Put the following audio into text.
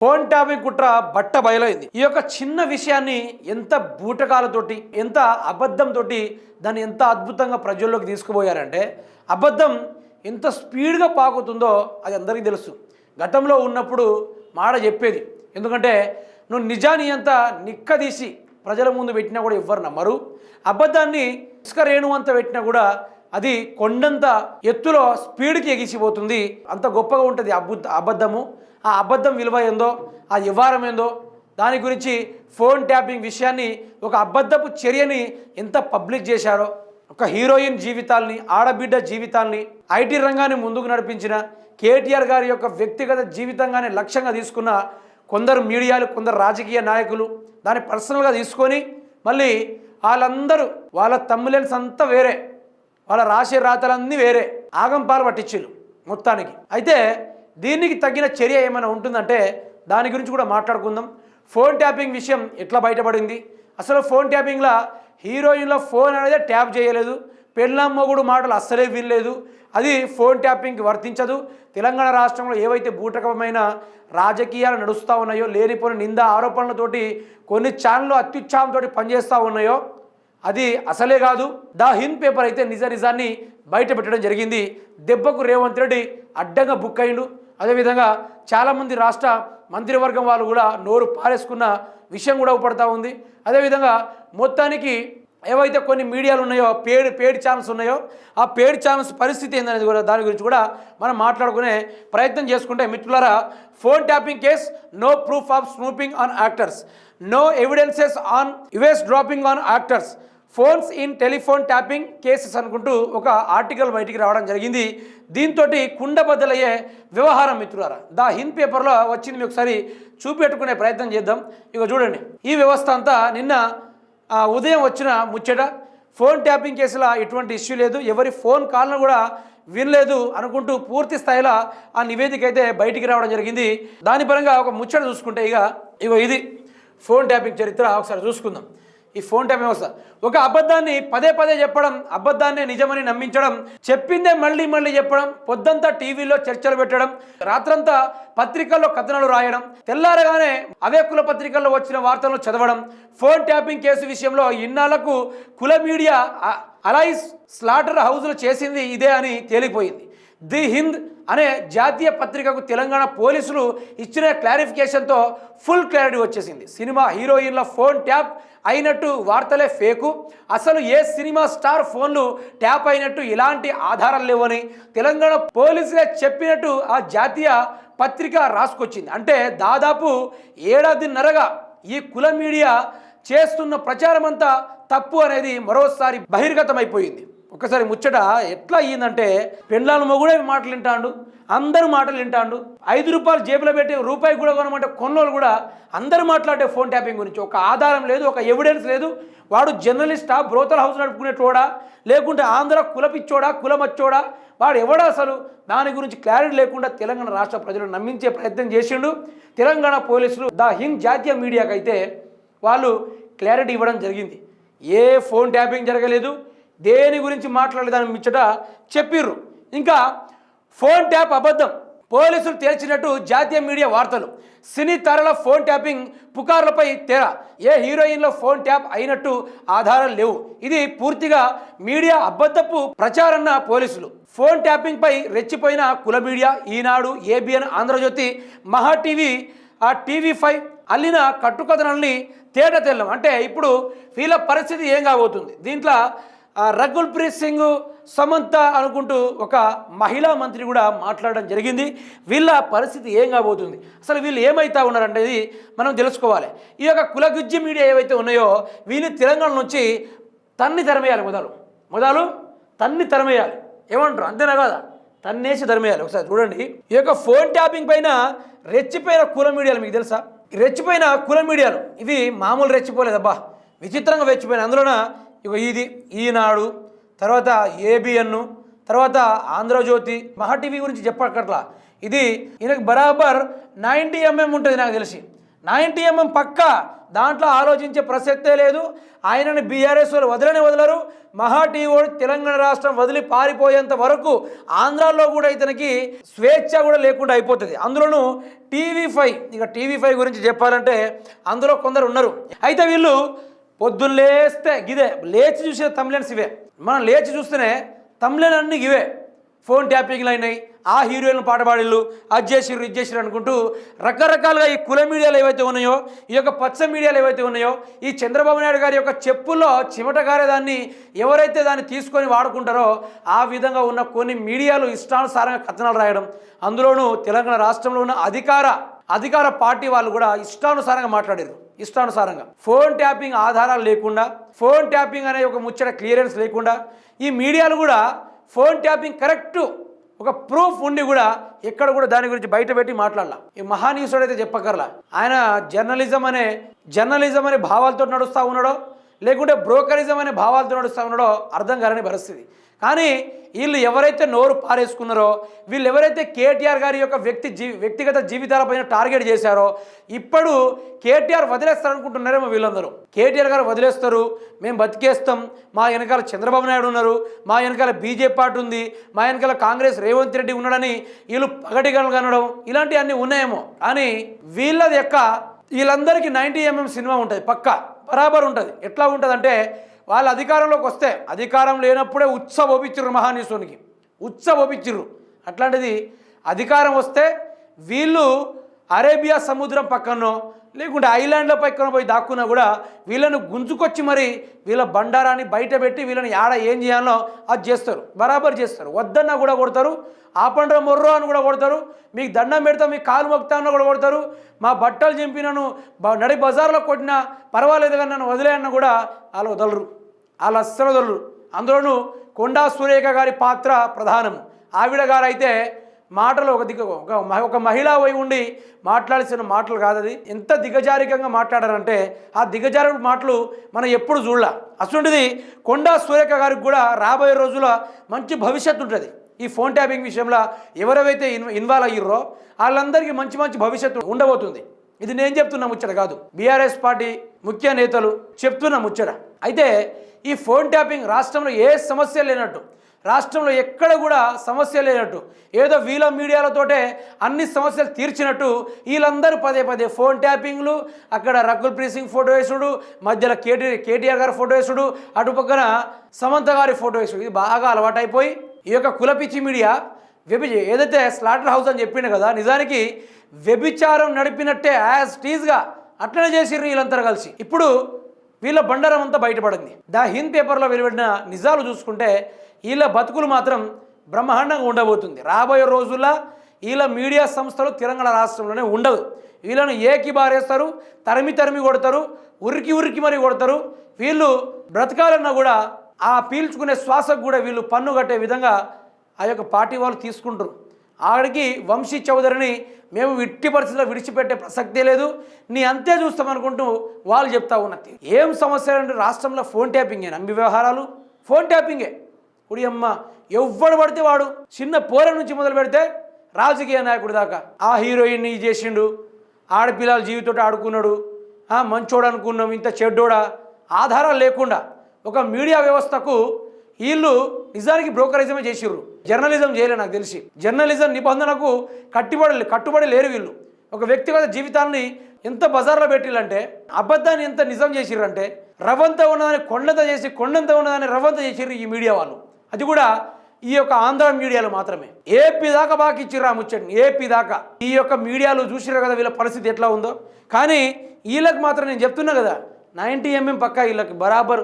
Phone tapping కుట్ర బట్ట బయలైంది. ఈ యొక్క చిన్న విషయాన్ని ఎంత బూటకాలతోటి ఎంత అబద్ధంతో దాన్ని ఎంత అద్భుతంగా ప్రజల్లోకి తీసుకుపోయారంటే అబద్ధం ఎంత స్పీడ్గా పాకుతుందో అది అందరికీ తెలుసు. గతంలో ఉన్నప్పుడు మాట చెప్పేది. ఎందుకంటే నువ్వు నిజాన్ని అంత నిక్కదీసి ప్రజల ముందు పెట్టినా కూడా ఎవ్వరు నమ్మరు. అబద్ధాన్ని ఇసుక రేణు అంత పెట్టినా కూడా అది కొండంత ఎత్తులో స్పీడ్కి ఎగిసిపోతుంది. అంత గొప్పగా ఉంటుంది అబుద్ధ అబద్ధము. ఆ అబద్ధం విలువ ఏందో ఆ వ్యవహారం ఏందో దాని గురించి ఫోన్ ట్యాపింగ్ విషయాన్ని ఒక అబద్ధపు చర్యని ఎంత పబ్లిక్ చేశారో ఒక హీరోయిన్ జీవితాల్ని ఆడబిడ్డ జీవితాల్ని ఐటీ రంగాన్ని ముందుకు నడిపించిన కేటీఆర్ గారి యొక్క వ్యక్తిగత జీవితంగానే లక్ష్యంగా తీసుకున్న కొందరు మీడియాలు కొందరు రాజకీయ నాయకులు దాన్ని పర్సనల్గా తీసుకొని మళ్ళీ వాళ్ళందరూ వాళ్ళ తమ్ములెన్స్ అంతా వేరే వాళ్ళ రాసే రాతలన్నీ వేరే ఆగం పాలు పట్టించిళ్ళు మొత్తానికి. అయితే దీనికి తగిన చర్య ఏమైనా ఉంటుందంటే దాని గురించి కూడా మాట్లాడుకుందాం. ఫోన్ ట్యాపింగ్ విషయం ఎట్లా బయటపడింది? అసలు ఫోన్ ట్యాపింగ్లో హీరోయిన్లో ఫోన్ అనేది ట్యాప్ చేయలేదు. పెళ్ళాం మొగుడు మాటలు అస్సలే వినలేదు. అది ఫోన్ ట్యాపింగ్కి వర్తించదు. తెలంగాణ రాష్ట్రంలో ఏవైతే బూటకమైన రాజకీయాలు నడుస్తూ ఉన్నాయో లేనిపోయిన నింద ఆరోపణలతోటి కొన్ని ఛానళ్ళు అత్యుత్సాహంతో పనిచేస్తూ ఉన్నాయో అది అసలే కాదు. ద హింద్ పేపర్ అయితే నిజ నిజాన్ని బయట పెట్టడం జరిగింది. దెబ్బకు రేవంత్ రెడ్డి అడ్డంగా బుక్ అయిండు. అదేవిధంగా చాలామంది రాష్ట్ర మంత్రివర్గం వాళ్ళు కూడా నోరు పారేసుకున్న విషయం కూడా ఉపడతా ఉంది. అదేవిధంగా మొత్తానికి ఏవైతే కొన్ని మీడియాలు ఉన్నాయో పేడ్ పేడ్ ఛానల్స్ ఉన్నాయో ఆ పేడ్ ఛానల్స్ పరిస్థితి ఏందనేది కూడా దాని గురించి కూడా మనం మాట్లాడుకునే ప్రయత్నం చేసుకుంటే మిత్రులారా phone tapping case no proof of snooping on actors no evidences on eavesdropping on actors phones in telephone tapping cases అనుకుంటూ ఒక ఆర్టికల్ బయటికి రావడం జరిగింది. దీంతో కుండబద్దలయ్యే వ్యవహారం మిత్రులారా. ద హింద్ పేపర్లో వచ్చింది మీ ఒకసారి చూపెట్టుకునే ప్రయత్నం చేద్దాం. ఇక చూడండి. ఈ వ్యవస్థ అంతా నిన్న ఆ, ఉదయం వచ్చిన ముచ్చట. ఫోన్ ట్యాపింగ్ కేసులో ఎటువంటి ఇష్యూ లేదు. ఎవరి ఫోన్ కాల్ను కూడా వినలేదు అనుకుంటూ పూర్తి స్థాయిలో ఆ నివేదిక అయితే బయటికి రావడం జరిగింది. దాని పరంగా ఒక ముచ్చట చూసుకుంటే ఇక ఇగో ఇది. ఫోన్ ట్యాపింగ్ చరిత్ర ఒకసారి చూసుకుందాం. ఈ ఫోన్ ట్యాపింగ్ వ్యవస్థ. ఒక అబద్ధాన్ని పదే పదే చెప్పడం అబద్ధాన్ని నిజమని నమ్మించడం చెప్పిందే మళ్ళీ మళ్ళీ చెప్పడం పొద్దంతా టీవీలో చర్చలు పెట్టడం రాత్రంతా పత్రికల్లో కథనాలు రాయడం తెల్లారగానే అవే కుల పత్రికల్లో వచ్చిన వార్తలను చదవడం ఫోన్ ట్యాపింగ్ కేసు విషయంలో ఇన్నాళ్ళకు కుల మీడియా అ- అలైస్ స్లాటర్ హౌస్లు చేసింది ఇదే అని తేలిపోయింది. ది హింద్ అనే జాతీయ పత్రికకు తెలంగాణ పోలీసులు ఇచ్చిన క్లారిఫికేషన్తో ఫుల్ క్లారిటీ వచ్చేసింది. సినిమా హీరోయిన్ల ఫోన్ ట్యాప్ అయినట్టు వార్తలే ఫేకు. అసలు ఏ సినిమా స్టార్ ఫోన్లు ట్యాప్ అయినట్టు ఇలాంటి ఆధారాలు లేవని తెలంగాణ పోలీసులే చెప్పినట్టు ఆ జాతీయ పత్రిక రాసుకొచ్చింది. అంటే దాదాపు ఏడాదిన్నరగా ఈ కుల మీడియా చేస్తున్న ప్రచారం అంతా తప్పు అనేది మరోసారి బహిర్గతమైపోయింది. ఒకసారి ముచ్చట ఎట్లా అయ్యిందంటే పెండ్లాల మొగుడే మాటలు వింటాడు అందరూ మాటలు వింటాడు. ఐదు రూపాయలు జేబులో పెట్టి రూపాయి కూడా కొనమంటే కొన్నోళ్ళు కూడా అందరూ మాట్లాడే ఫోన్ ట్యాపింగ్ గురించి ఒక ఆధారం లేదు ఒక ఎవిడెన్స్ లేదు. వాడు జర్నలిస్టా బ్రోతల్ హౌస్ నడుపుకునేటోడా లేకుంటే ఆంధ్ర కులపిచ్చోడా కులమచ్చోడా వాడు ఎవడా అసలు? దాని గురించి క్లారిటీ లేకుండా తెలంగాణ రాష్ట్ర ప్రజలను నమ్మించే ప్రయత్నం చేసిండు. తెలంగాణ పోలీసులు ద హింద్ జాతీయ మీడియాకైతే అయితే వాళ్ళు క్లారిటీ ఇవ్వడం జరిగింది. ఏ ఫోన్ ట్యాపింగ్ జరగలేదు. దేని గురించి మాట్లాడలేదని ముచ్చట చెప్పిర్రు. ఇంకా ఫోన్ ట్యాప్ అబద్ధం. పోలీసులు తేల్చినట్టు జాతీయ మీడియా వార్తలు. సినీ తారల ఫోన్ ట్యాపింగ్ పుకార్లపై తేరా. ఏ హీరోయిన్లో ఫోన్ ట్యాప్ అయినట్టు ఆధారాలు లేవు. ఇది పూర్తిగా మీడియా అబద్ధపు ప్రచారన్న పోలీసులు. ఫోన్ ట్యాపింగ్ పై రెచ్చిపోయిన కుల మీడియా ఈనాడు ఏబిఎన్ ఆంధ్రజ్యోతి మహా టీవీ ఆ టీవీ ఫైవ్ అల్లిన కట్టుకథనాల్ని తేట తెల్లం. అంటే ఇప్పుడు వీళ్ళ పరిస్థితి ఏం కాబోతుంది? దీంట్లో రఘుల్ ప్రీత్ సింగ్ సమంత అనుకుంటూ ఒక మహిళా మంత్రి కూడా మాట్లాడడం జరిగింది. వీళ్ళ పరిస్థితి ఏం కాబోతుంది? అసలు వీళ్ళు ఏమైతా ఉన్నారనేది మనం తెలుసుకోవాలి. ఈ యొక్క కులగుజ్జి మీడియా ఏవైతే ఉన్నాయో వీళ్ళు తెలంగాణ నుంచి తన్ని తరమేయాలి మొదలు. మొదలు తన్ని తరమేయాలి. ఏమంటారు? అంతేనా కదా? తన్నేసి తరిమేయాలి. ఒకసారి చూడండి. ఈ యొక్క ఫోన్ ట్యాపింగ్ పైన రెచ్చిపోయిన కుల మీడియాలు మీకు తెలుసా? రెచ్చిపోయిన కుల మీడియాలు. ఇవి మామూలు రెచ్చిపోలేదబ్బా. విచిత్రంగా రెచ్చిపోయిన అందులోన ఇక ఇది ఈనాడు తర్వాత ఏబిఎన్ తర్వాత ఆంధ్రజ్యోతి మహా టీవీ గురించి చెప్పక్కట్లా ఇది ఈయనకు బరాబర్ నైంటీ ఎంఎం ఉంటుంది నాకు తెలిసి. నైంటీ ఎంఎం పక్క దాంట్లో ఆలోచించే ప్రసక్తే లేదు. ఆయనని బీఆర్ఎస్ వాళ్ళు వదలని వదలరు. మహా టీవీ తెలంగాణ రాష్ట్రం వదిలి పారిపోయేంత వరకు ఆంధ్రాలో కూడా ఇతనికి స్వేచ్ఛ కూడా లేకుండా అయిపోతుంది. అందులోనూ టీవీ ఫైవ్ ఇక టీవీ ఫైవ్ గురించి చెప్పాలంటే అందులో కొందరు ఉన్నారు. అయితే వీళ్ళు పొద్దున్న లేస్తే గిదే. లేచి చూసే తమ్లెన్స్ ఇవే. మనం లేచి చూస్తేనే తమ్లెన్ అన్ని ఇవే. ఫోన్ ట్యాపింగ్లు అయినాయి. ఆ హీరోయిన్లు పాట పాడిళ్ళు. అది చేసిర్రు ఇది చేసిర్రు అనుకుంటూ రకరకాలుగా ఈ కుల మీడియాలు ఏవైతే ఉన్నాయో ఈ యొక్క పచ్చ మీడియాలు ఏవైతే ఉన్నాయో ఈ చంద్రబాబు నాయుడు గారి యొక్క చెప్పుల్లో చిమట గారేదాన్ని ఎవరైతే దాన్ని తీసుకొని వాడుకుంటారో ఆ విధంగా ఉన్న కొన్ని మీడియాలు ఇష్టానుసారంగా కథనాలు రాయడం. అందులోనూ తెలంగాణ రాష్ట్రంలో ఉన్న అధికార అధికార పార్టీ వాళ్ళు కూడా ఇష్టానుసారంగా మాట్లాడారు ఇష్టానుసారంగా. ఫోన్ ట్యాపింగ్ ఆధారాలు లేకుండా ఫోన్ ట్యాపింగ్ అనే ఒక ముచ్చట క్లియరెన్స్ లేకుండా ఈ మీడియాలు కూడా ఫోన్ ట్యాపింగ్ కరెక్ట్ ఒక ప్రూఫ్ ఉండి కూడా ఎక్కడ కూడా దాని గురించి బయట పెట్టి మాట్లాడాల. ఈ మహానీసుడు అయితే చెప్పకర్లా ఆయన జర్నలిజం అనే జర్నలిజం అనే భావాలతో నడుస్తూ ఉన్నాడో లేకుంటే బ్రోకరిజం అనే భావాలతో నడుస్తూ ఉన్నాడో అర్థం కాని పరిస్థితి. కానీ వీళ్ళు ఎవరైతే నోరు పారేసుకున్నారో వీళ్ళు ఎవరైతే కేటీఆర్ గారి యొక్క వ్యక్తి జీ వ్యక్తిగత జీవితాలపైన టార్గెట్ చేశారో ఇప్పుడు కేటీఆర్ వదిలేస్తారనుకుంటున్నారేమో వీళ్ళందరూ. కేటీఆర్ గారు వదిలేస్తారు మేము బతికేస్తాం మా వెనకాల చంద్రబాబు నాయుడు ఉన్నారు మా వెనకాల బీజేపీ పార్టీ ఉంది మా వెనకాల కాంగ్రెస్ రేవంత్ రెడ్డి ఉన్నాడని వీళ్ళు పగటిగలు కనడం ఇలాంటివన్నీ ఉన్నాయేమో. కానీ వీళ్ళది యొక్క వీళ్ళందరికీ నైంటీ ఎంఎం సినిమా ఉంటుంది పక్క బరాబర్ ఉంటుంది. ఎట్లా ఉంటుంది అంటే వాళ్ళు అధికారంలోకి వస్తే అధికారం లేనప్పుడే ఉత్సవ ఒప్పించిర్రు మహానీశ్వరునికి. ఉత్సవ అట్లాంటిది అధికారం వస్తే వీళ్ళు అరేబియా సముద్రం పక్కనో లేకుంటే ఐలాండ్ల పక్కన పోయి దాక్కున్నా కూడా వీళ్ళను గుంజుకొచ్చి మరి వీళ్ళ బండారాన్ని బయట పెట్టి వీళ్ళని ఆడ ఏం చేయాలో అది చేస్తారు. బరాబర్ చేస్తారు. వద్దన్నా కూడా కొడతారు. ఆపండ్ర మొర్రో అని కూడా కొడతారు. మీకు దండం పెడతా మీకు కాలు మొక్తా అన్న కూడా కొడతారు. మా బట్టలు చింపినను బ- నడి బజార్లో కొట్టినా పర్వాలేదు కానీ నన్ను వదిలేయన్న కూడా వాళ్ళు వదలరు. వాళ్ళు అస్సలు వదలరు అందులోనూ కొండా సురేఖ గారి పాత్ర ప్రధానం. ఆవిడ గారు అయితే మాటలు ఒక దిగ ఒక మహిళ పోయి ఉండి మాట్లాడాల్సిన మాటలు కాదు అది ఎంత దిగజారికంగా మాట్లాడారంటే ఆ దిగజారి మాటలు మనం ఎప్పుడు చూడలా. అటువంటిది కొండా సురేఖ గారికి కూడా రాబోయే రోజుల మంచి భవిష్యత్తు ఉంటుంది. ఈ ఫోన్ ట్యాపింగ్ విషయంలో ఎవరెవైతే ఇన్ ఇన్వాల్వ్ అయ్యారో వాళ్ళందరికీ మంచి మంచి భవిష్యత్తు ఉండబోతుంది. ఇది నేను చెప్తున్న ముచ్చట కాదు. బీఆర్ఎస్ పార్టీ ముఖ్య నేతలు చెప్తున్న ముచ్చట. అయితే ఈ ఫోన్ ట్యాపింగ్ రాష్ట్రంలో ఏ సమస్య లేనట్టు రాష్ట్రంలో ఎక్కడ కూడా సమస్య లేనట్టు ఏదో వీళ్ళ మీడియాలతోటే అన్ని సమస్యలు తీర్చినట్టు వీళ్ళందరూ పదే పదే ఫోన్ ట్యాపింగ్లు అక్కడ రకుల్ ప్రీత్ సింగ్ ఫోటో వేసుడు మధ్యలో కేటీ కేటీఆర్ గారి ఫోటో వేసుడు అటు పక్కన సమంత గారి ఫోటో వేసుడు. ఇది బాగా అలవాటైపోయి ఈ యొక్క కులపిచ్చి మీడియా వ్యభిచ ఏదైతే స్లాటర్ హౌస్ అని చెప్పిండు కదా నిజానికి వ్యభిచారం నడిపినట్టే యాజ్ టీజ్గా అట్లనే చేసిర్రు వీళ్ళంతా కలిసి. ఇప్పుడు వీళ్ళ బండారం అంతా బయటపడింది. ద హింద్ పేపర్లో వెలువడిన నిజాలు చూసుకుంటే వీళ్ళ బతుకులు మాత్రం బ్రహ్మాండంగా ఉండబోతుంది. రాబోయే రోజుల్లో వీళ్ళ మీడియా సంస్థలు తెలంగాణ రాష్ట్రంలోనే ఉండవు వీళ్ళను ఏకి బారేస్తారు తరిమి తరిమి కొడతారు ఉరికి ఉరికి మరి కొడతారు. వీళ్ళు బ్రతకాలన్నా కూడా ఆ పీల్చుకునే శ్వాసకు కూడా వీళ్ళు పన్ను కట్టే విధంగా ఆ యొక్క పార్టీ వాళ్ళు తీసుకుంటారు. ఆడికి వంశీ చౌదరిని మేము ఇట్టి పరిస్థితిలో విడిచిపెట్టే ప్రసక్తే లేదు. నీ అంతే చూస్తామనుకుంటూ వాళ్ళు చెప్తా ఉన్నది. ఏం సమస్య అంటే రాష్ట్రంలో ఫోన్ ట్యాపింగే నమ్మి వ్యవహారాలు? ఫోన్ ట్యాపింగే. కుడి అమ్మ ఎవ్వడు పడితే వాడు. చిన్న పోర నుంచి మొదలు పెడితే రాజకీయ నాయకుడి దాకా. ఆ హీరోయిన్ని ఇది చేసిండు. ఆడపిల్లల జీవితంతో ఆడుకున్నాడు. మంచోడు అనుకున్నాం ఇంత చెడ్డోడా? ఆధారాలు లేకుండా. ఒక మీడియా వ్యవస్థకు వీళ్ళు నిజానికి బ్రోకరిజమే చేసిర్రు. జర్నలిజం చేయలే నాకు తెలిసి. జర్నలిజం నిబంధనకు కట్టుబడి కట్టుబడి లేరు వీళ్ళు. ఒక వ్యక్తిగత జీవితాన్ని ఎంత బజార్లో పెట్టిల్లంటే అబద్ధాన్ని ఎంత నిజం చేసిర్రంటే రవంత ఉన్నదాన్ని కొండంత చేసి కొండంత ఉన్నదాన్ని రవంత చేసిర్రు ఈ మీడియా వాళ్ళు. అది కూడా ఈ యొక్క ఆంధ్ర మీడియాలు మాత్రమే. ఏపీ దాకా బాగా ఇచ్చిర్రు ఆ ముచ్చటిని ఏపీ దాకా. ఈ యొక్క మీడియాలు చూసిర్రు కదా వీళ్ళ పరిస్థితి ఎట్లా ఉందో. కానీ వీళ్ళకి మాత్రం నేను చెప్తున్నా కదా నైంటీ ఎంఎం పక్క వీళ్ళకి బరాబర్.